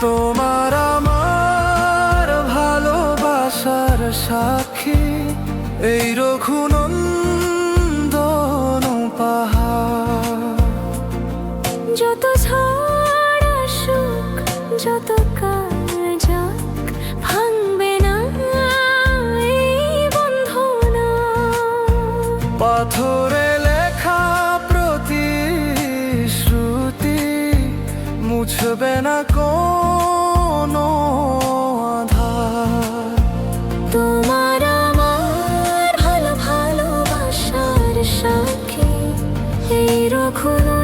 তোমার আমার ভালোবাসার সাক্ষী এই রঘুনন্দন পাহাড় যত ঝড় আসুক যত কাল ভাঙবে না এই বন্ধনা। পাথরে থাকবে না কোনো তোমার আমার ভালো ভালোবাসার সাক্ষী এই রকম